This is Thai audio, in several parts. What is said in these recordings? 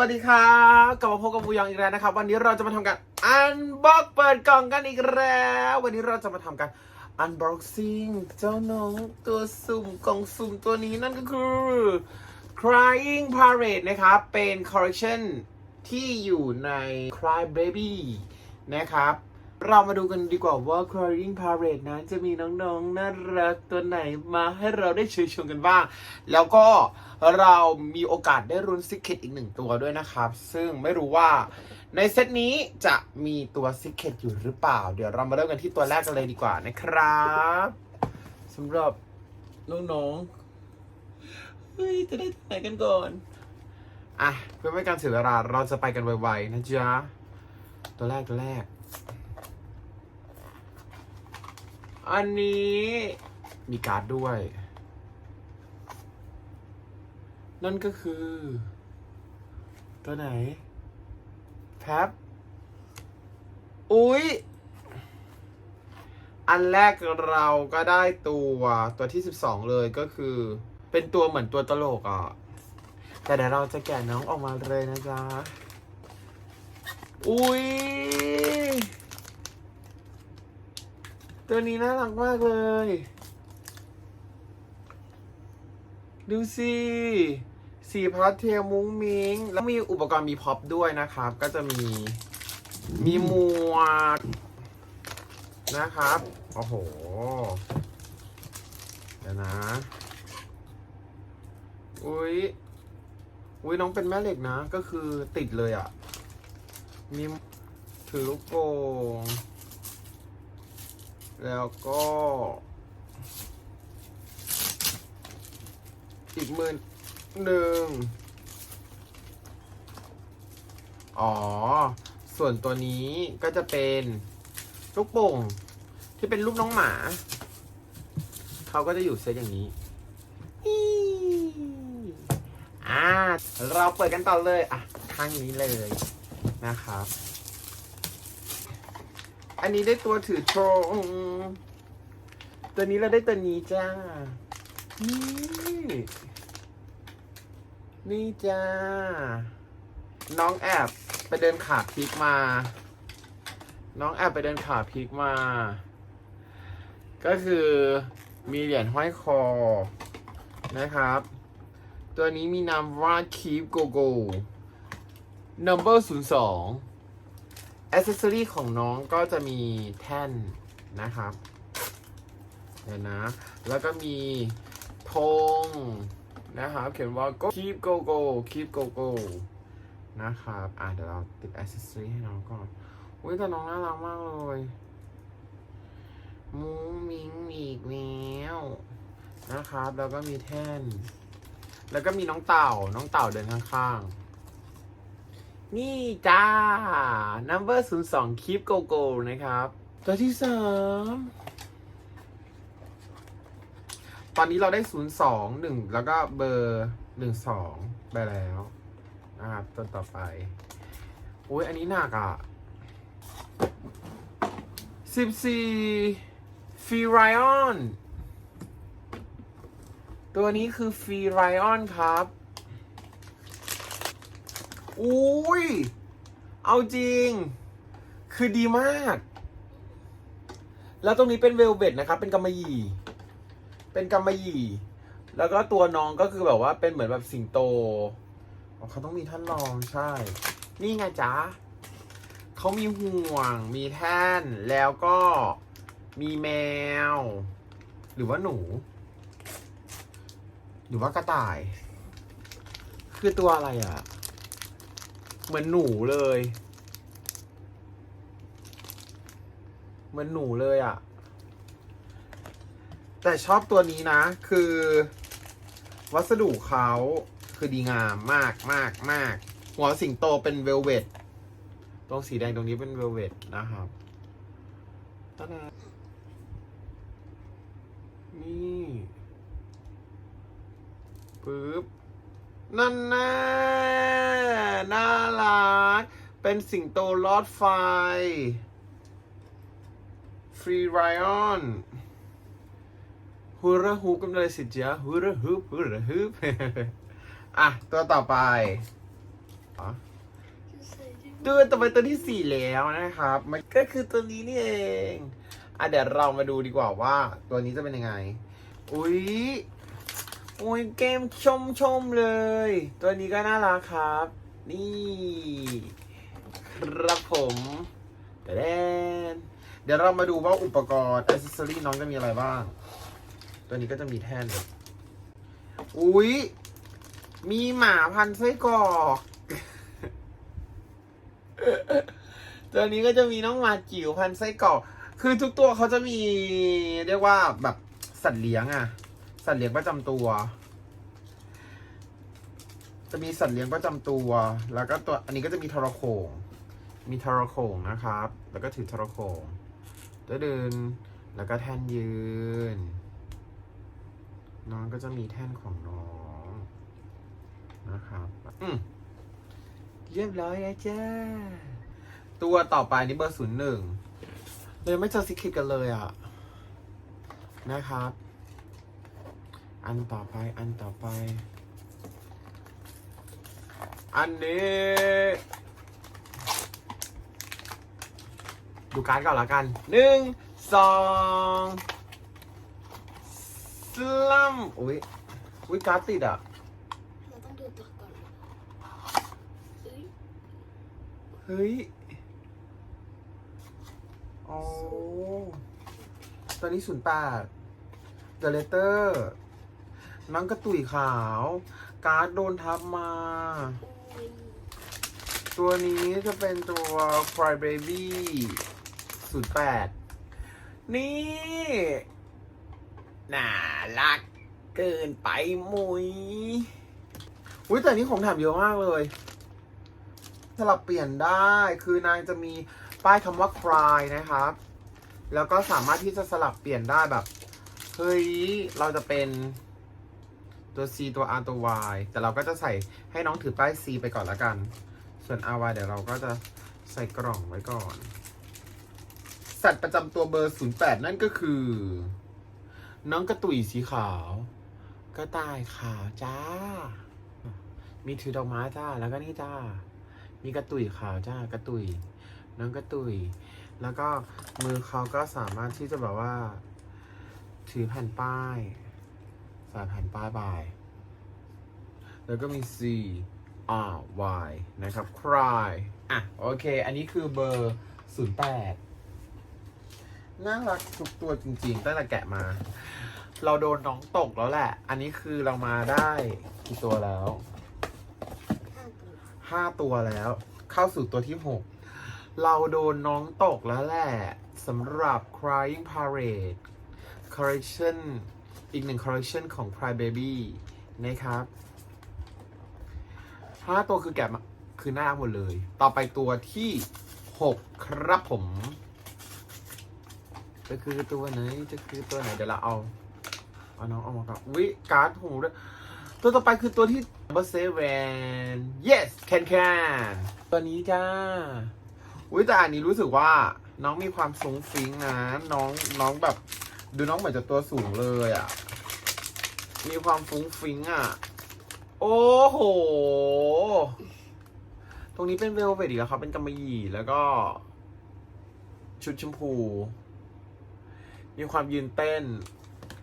วัสดีครับกลับมาพบกับบูยองอีกแล้วนะครับ วันนี้เราจะมาทำการอันบ็อกเปิดกล่องกันอีกแล้ว วันนี้เราจะมาทำการอันบ็อกซิ่งเจ้าน้องตัวสุ่มกล่องสุ่มตัวนี้นั่นก็คือ Crying Parade นะครับ เป็นคอลเรคชันที่อยู่ใน Cry Baby นะครับ เรามาดูกันดีกว่าว่า Crying Parade นั้นจะมีน้องๆ น่ารักตัวไหนมาให้เราได้เชยชมกันบ้าง แล้วก็เรามีโอกาสได้รุนซิกเก็ตอีกหนึ่งตัวด้วยนะครับ ซึ่งไม่รู้ว่าในเซตนี้จะมีตัวซิกเก็ตอยู่หรือเปล่า เดี๋ยวเรามาเริ่มกันที่ตัวแรกกันเลยดีกว่านะครับสำหรับน้องๆเฮ้ยจะได้ตัวไหนกันก่อนอะเพื่อไม่ให้การเสียเวลาเราจะไปกันไวๆนะจ๊ะตัวแรกตัวแรก อันนี้มีการ์ดด้วย นั่นก็คือ ตัวไหนแพ็บอุ๊ย อันแรกเราก็ได้ตัวตัวที่12เลยก็คือ เป็นตัวเหมือนตัวตลกอะ แต่เดี๋ยวเราจะแกะน้องออกมาเลยนะจ๊ะ อุ๊ย ตัวนี้น่ารักมากเลย ดูสิสีพาสเทลมุ้งมิง แล้วมีอุปกรณ์มีพ็อปด้วยนะครับ ก็จะมี มีหมวกนะครับ โอ้โห เดี๋ยวนะ อุ้ย อุ้ยน้องเป็นแม่เหล็กนะ ก็คือติดเลยอะ่ะ มีถือลูกโป่ง แล้วก็อีกหมือหนึ่งอ๋อ ส่วนตัวนี้ก็จะเป็นลูกโป่งที่เป็นรูปน้องหมา เขาก็จะอยู่เซตอย่างนี้อีอ่าเราเปิดกันต่อเลย อะ ข้างนี้เลยนะครับ อันนี้ได้ตัวถือโชว์อืมตัวนี้เราได้ตัวนี้จ้า นี่ นี่จ้า น้องแอบไปเดินขาพลิกมา น้องแอบไปเดินขาพลิกมา ก็คือมีเหรียญห้อยคอนะครับ ตัวนี้มีนามว่า Keep Go Go Number 02อ c เซสซอรี่ของน้องก็จะมีแท่นนะครับเดี๋ยวนะ แล้วก็มีธงนะครับ เขียนว่า go keep go go keep go go นะครับ อะเดี๋ยวเราติดอ c เซสซอรี่ให้น้องก่อน อุ้ยแต่น้องน่ารักมากเลยมุ้งมิงอีกแล้วนะครับ แล้วก็มีแท่น แล้วก็มีน้องเต่า น้องเต่าเดินข้างๆ นี่จ้า number 0 2 keep go go นะครับ ตัวที่สามตอนนี้เราได้ 0 2 1 แล้วก็เบอร์ 1 2 ไปแล้วนะครับตัวต่อไปโอ้ยอันนี้หนักอะ 14ฟีไรออนตัวนี้คือฟีไรออนครับ อุ้ย เอาจริง คือดีมาก แล้วตรงนี้เป็นเวลเวตนะครับ เป็นกำมะหยี่ เป็นกำมะหยี่ แล้วก็ตัวน้องก็คือแบบว่าเป็นเหมือนแบบสิงโต เขาต้องมีท่านรองใช่ นี่ไงจ๊ะเขามีห่วง มีแท่น แล้วก็มีแมว หรือว่าหนู หรือว่ากระต่าย คือตัวอะไรอะ เหมือนหนูเลย เหมือนหนูเลยอะ่ะ แต่ชอบตัวนี้นะ คือ วัสดุเขาคือดีงามมากมากมากหัวสิงโตเป็นเวลเวตตรงสีแดงตรงนี้เป็นเวลเวตนะครับตาดานี่ปึ๊บ นั่นนะน่ เป็นสิงโตลอดไฟ ฟรีไรออนฮูระฮูกันเลยสิจ๊ะฮูระฮูฮูระฮูอะ ตัวต่อไปตัวต่อไปตัวที่สี่แล้วนะครับ มันก็คือตัวนี้นี่เองอะเดี๋ยวเรามาดูดีกว่าว่า ตัวนี้จะเป็นยังไง อุ้ยอุ้ยเกมชมชมเลย ตัวนี้ก็น่ารักครับ นี่ ครับผมแต่แนเดี๋ยวเรามาดูว่าอุปกรณ์อ c เซสซอรี่น้องจะมีอะไรบ้าง ตัวนี้ก็จะมีแท่นอุ้ยมีหมาพันไส้กรอกตัวนี้ก็จะมีน้องหมาจิ๋วพันไส้กรอก คือทุกตัวเขาจะมีเรียกว่าแบบสัตว์เลี้ยงอะสัตว์เลี้ยงประจำตัว จะมีสัตว์เลี้ยงประจำตัว แล้วก็ตัวอันนี้ก็จะมีทรโขง มีทรโขงนะครับ แล้วก็ถือทรโขงตัวเดิน แล้วก็แท่นยืน น้องก็จะมีแท่นของน้องนะครับ อืมเรียบร้อยแล้วจ้า ตัวต่อไปนี่เบอร์ศูนย์หนึ่งเลยไม่เจอซิคิดกันเลยอะ นะครับ อันต่อไป อันต่อไป อันนี้ ดูการ์ดก่อนละกันหนึ่งสองสลัมอุ้ยอุ้ยการ์ดติดอะเราต้องดูตัวก่อนเอ้ยเฮ้ยอ๋อตอนนี้ศูนย์แปดเดเลเตอร์น้องกระตุยขาว การ์ดโดนทับมาโอ้ยตัวนี้จะเป็นตัว Cry Baby 08นี่ น่ารักเกินไปมุยอุ้ยแต่นี้ของแถมเยอะมากเลยสลับเปลี่ยนได้คือนางจะมีป้ายคำว่า cry นะครับ แล้วก็สามารถที่จะสลับเปลี่ยนได้แบบ เฮ้ย เราจะเป็นตัว C ตัว R ตัว Y แต่เราก็จะใส่ให้น้องถือป้าย C ไปก่อนละกัน ส่วน R Y เดี๋ยวเราก็จะใส่กล่องไว้ก่อน สัตว์ประจำตัวเบอร์ 08 นั่นก็คือ น้องกระตุยสีขาว กระต่ายขาวจ้า มีถือดอกไม้จ้า แล้วก็นี่จ้า มีกระตุยขาวจ้า กระตุยน้องกระตุยแล้วก็มือเขาก็สามารถที่จะแบบว่า ถือแผ่นป้ายใส่แผ่นป้ายบาย แล้วก็มี C R Y นะครับ cry อะ โอเค อันนี้คือเบอร์ 08 น่ารักทุกตัวจริงๆตั้งแต่แกะมา เราโดนน้องตกแล้วแหละ อันนี้คือเรามาได้กี่ตัวแล้วห้าตัวห้าตัวแล้ว เข้าสู่ตัวที่หกเราโดนน้องตกแล้วแหละสำหรับ Crying Parade Collection อีกหนึ่ง collection ของ Cry Baby นะครับห้าตัวคือแกะมาคือน่ารักหมดเลย ต่อไปตัวที่หกครับผม จะคือตัวไหน จะคือตัวไหน เดี๋ยวเราเอาเอาน้องเอามาก่อนวิการ์ดหูด้วยตัวต่อไปคือตัวที่ number seven yes can can ตัวนี้จ้าอุ้ยแต่อันนี้รู้สึกว่าน้องมีความสูงฟิงนะน้องน้องแบบดูน้องเหมือนจะตัวสูงเลยอะ่ะ มีความฟุ้งฟิงอะ่ะ โอ้โห ตรงนี้เป็นเวลเวดอีกแล้วครับ เป็นกำมะหยี่แล้วก็ ชุดชมพู มีความยืนเต้น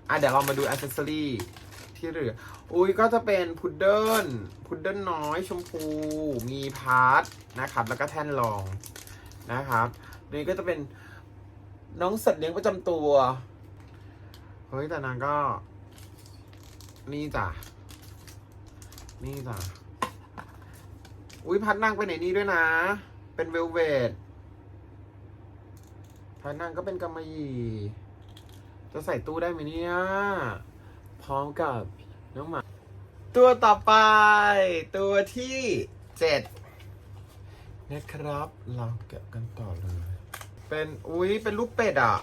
อะเดี๋ยวเรามาดูอ c เซสซอรี่ที่เหลือ อุ้ยก็จะเป็นพุดเดิ้ล พุดเดิ้ลน้อยชมพู มีพาร์ทนะครับ แล้วก็แท่นรองนะครับนี่ก็จะเป็นน้องสัตว์เลี้ยงประจำตัว เฮ้ย แต่นางก็ นี่จ้ะ นี่จ้ะ อุ้ยพัดนางไปไหนนี่ด้วยนะ เป็นเวลเวดพัดนางก็เป็นกำมะหยี่ จะใส่ตู้ได้ไหมเนี่ย พร้อมกับน้องหมา ตัวต่อไป ตัวที่เจ็ดนะครับ เราแกะกันต่อเลย เป็นอุ้ยเป็นรูปเป็ดอะ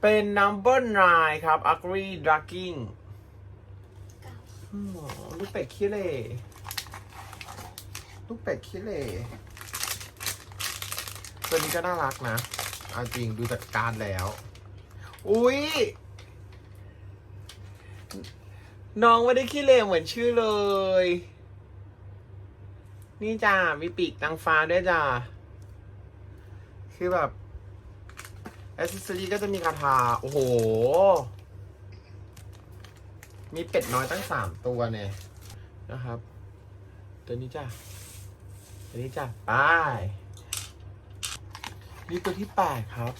เป็น number nine ครับ ugly dragging เก้าอืมลูกเป็ดขี้เหร่ลูกเป็ดขี้เหร่ตัวนี้ก็น่ารักนะ เอาจริงดูจากการแล้ว อุ้ยน้องไม่ได้ขี้เหร่เหมือนชื่อเลย นี่จ้ามีปีกนางฟ้าด้วยจ้าคือแบบแอ c เซสซอรี่ก็จะมีคาถาโอ้โห มีเป็ดน้อยตั้งสามตัวเนี่ยนะครับ ตัวนี้จ้าตัวนี้จ้าไปนี่ตัวที่แปดครับ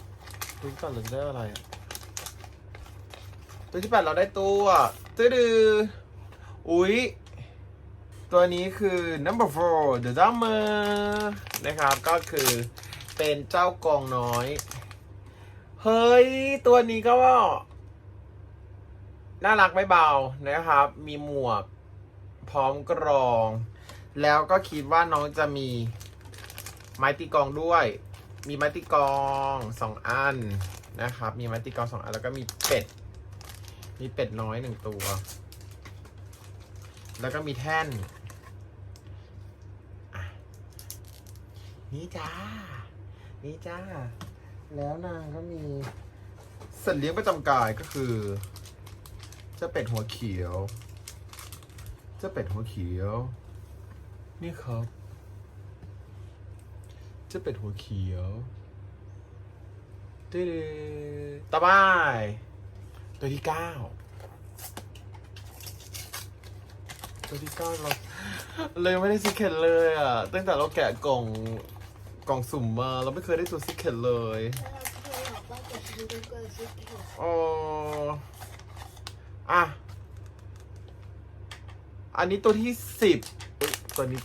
ดูก่อนเราได้อะไรอะ ตัวที่แปดเราได้ตัวตื้อดืออุ๊ยตัวนี้คือ number four the dumber นะครับ ก็คือเป็นเจ้ากองน้อย เฮ้ย ตัวนี้ก็ว่าน่ารักไม่เบานะครับ มีหมวกพร้อมกรอง แล้วก็คิดว่าน้องจะมีไม้ตีกองด้วย มีไม้ตีกองสองอันนะครับ มีไม้ตีกองสองอันแล้วก็มีเป็ด มีเป็ดน้อยหนึ่งตัว แล้วก็มีแท่นนี่จ้า นี่จ้า แล้วนางก็มีสัตว์เลี้ยงประจำกายก็คือ เจ้าเป็ดหัวเขียว เจ้าเป็ดหัวเขียว นี่ครับ เจ้าเป็ดหัวเขียวตื้ต่อไป ตัวที่เก้าตัวที่เก้าเราเลยไม่ได้ซิเก็ตเลยอะ ตั้งแต่เราแกะกล่องกล่องสุ่มมา เราไม่เคยได้ตัวซิเก็ตเลยแล้วเราเคยบอกว่าจะทำเป็นเลซิกเก็ตโอ้อะอันนี้ตัวที่สิบตัวนี้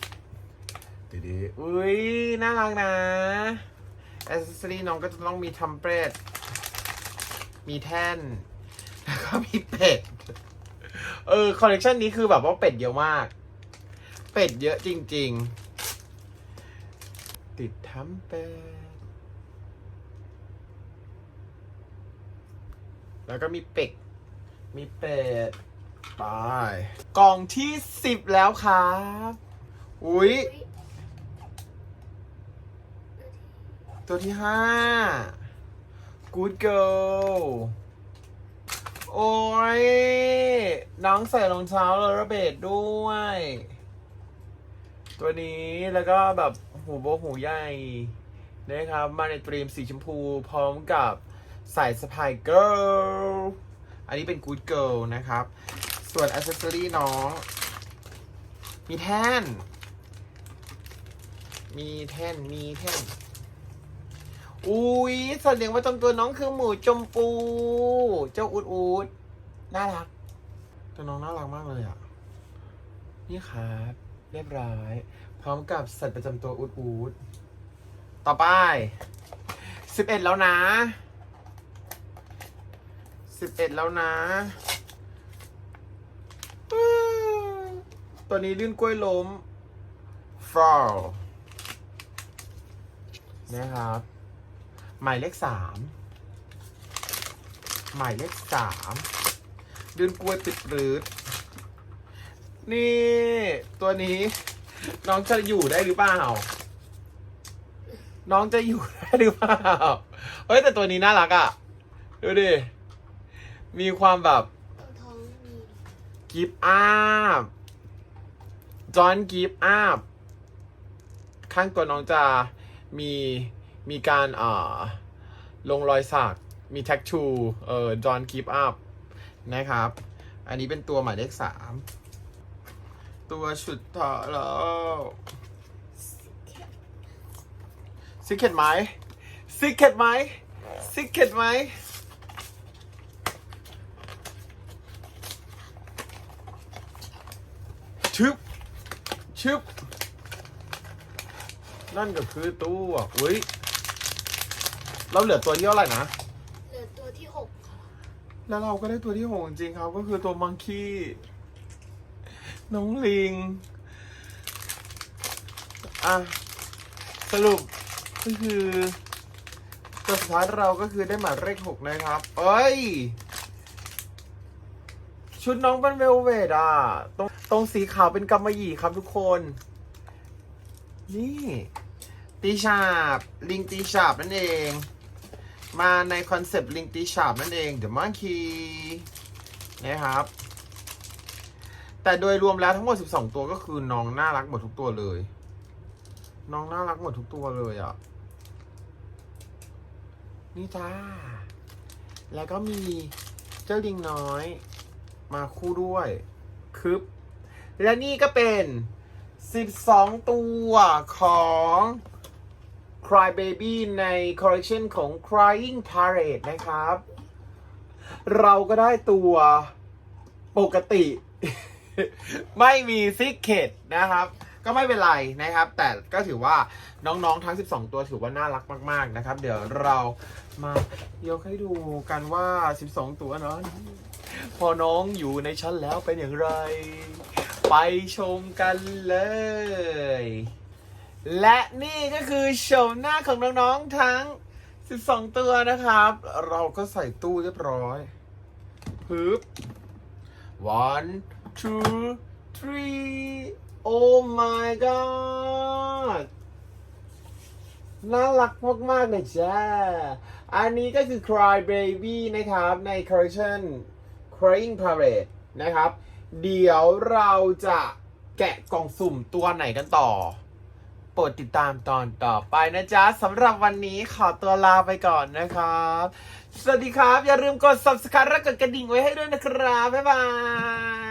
ดีๆอุ้ยน่ารักนะแอ c เซสซอรี่น้องก็จะต้องมีทัมเปรตมีแท่น แล้วก็มีเป็ด เออคอลเลกชันนี้คือแบบว่าเป็ดเยอะมาก เป็ดเยอะจริง ๆ ติดทั้มเป็ด แล้วก็มีเป็ด มีเป็ดไปกล่องที่สิบแล้วครับ อุ้ยตัวที่ห้า Good girl โอ้ย น้องใส่รองเท้าเลระเบดด้วย ตัวนี้แล้วก็แบบหูโบกหูใหญ่นะครับ มาในตรีมสีชมพูพร้อมกับสายสะพาย girl อันนี้เป็น good girl นะครับ ส่วนอ c เซสซอรี่น้อง มีแท่น มีแท่น มีแท่น อุ้ยสัตว์เลี้ยงประจำตัวน้องคือหมูจมปู เจ้าอูดอูดน่ารักตัวน้องน่ารักมากเลยอะ นี่ครับเรียบร้อย พร้อมกับสัตว์ประจำตัวอูดอูดต่อไปสิบเอ็ดแล้วนะสิบเอ็ดแล้วนะตัวนี้ลื่นกล้วยล้มฟอลนะครับ หมายเลขสามหมายเลขสามลื่นกล้วยติดรืดนี่ ตัวนี้ น้องจะอยู่ได้หรือเปล่า น้องจะอยู่ได้หรือเปล่า เฮ้ย แต่ตัวนี้น่ารักอะ่ะ ดูดิ มีความแบบตัวท้องมีกิฟอัพจอนกิฟอัพข้างตัวน้องจะมี มีการเอ่อลงรอยสัก มีแท็กทูเอ่อจอนกิฟอัพนะครับ อันนี้เป็นตัวหมายเลขสามตัวสุดท้ายแล้วซิกเก็ตไหมซิกเก็ตไหมซิกเก็ตไหมชึบชึบนั่นก็คือตัวอุ้ย เราเหลือตัวที่เท่าไหร่นะ เหลือตัวที่หกค่ะ แล้วเราก็ได้ตัวที่หกจริงๆครับ ก็คือตัวมังคีน้องลิง อะ สรุปก็คือ ตัวสุดท้ายเราก็คือได้หมายเลขหกนะครับ เอ้ย ชุดน้องเป็นเวลเวดอะ ตรงตรงสีขาวเป็นกำมะหยี่ครับทุกคน นี่ตีฉาบ ลิงตีฉาบนั่นเอง มาในคอนเซปต์ลิงตีฉาบนั่นเอง The Monkey นะครับ แต่โดยรวมแล้วทั้งหมด 12 ตัวก็คือน้องน่ารักหมดทุกตัวเลย น้องน่ารักหมดทุกตัวเลยอะ นี่จ้า แล้วก็มีเจ้าลิงน้อย มาคู่ด้วยคึบและนี่ก็เป็น 12 ตัวของ Cry Baby ในคอลเลคชันของ Crying Parade นะครับ เราก็ได้ตัวปกติ ไม่มีซิกเ e ตนะครับ ก็ไม่เป็นไรนะครับ แต่ก็ถือว่าน้องๆทั้ง 12 ตัวถือว่าน่ารักมาก ๆ นะครับ เดี๋ยวเรามายกให้ดูกันว่า 12 ตัวนั้นพอน้องอยู่ในชั้นแล้วเป็นอย่างไร ไปชมกันเลย และนี่ก็คือโฉมหน้าของน้องๆทั้ง 12 ตัวนะครับ เราก็ใส่ตู้เรียบร้อยปึ๊บ one two three oh my god น่ารักมากๆเลยจ้า อันนี้ก็คือ Cry Baby นะครับใน collection Crying Parade นะครับ เดี๋ยวเราจะแกะกล่องสุ่มตัวไหนกันต่อ รดติดตามตอนต่อไปนะจ๊ะสำหรับวันนี้ขอตัวลาไปก่อนนะครับ สวัสดีครับ อย่าลืมกด subscribe และกดกระดิ่งไว้ให้ด้วยนะครับ บ๊ายบาย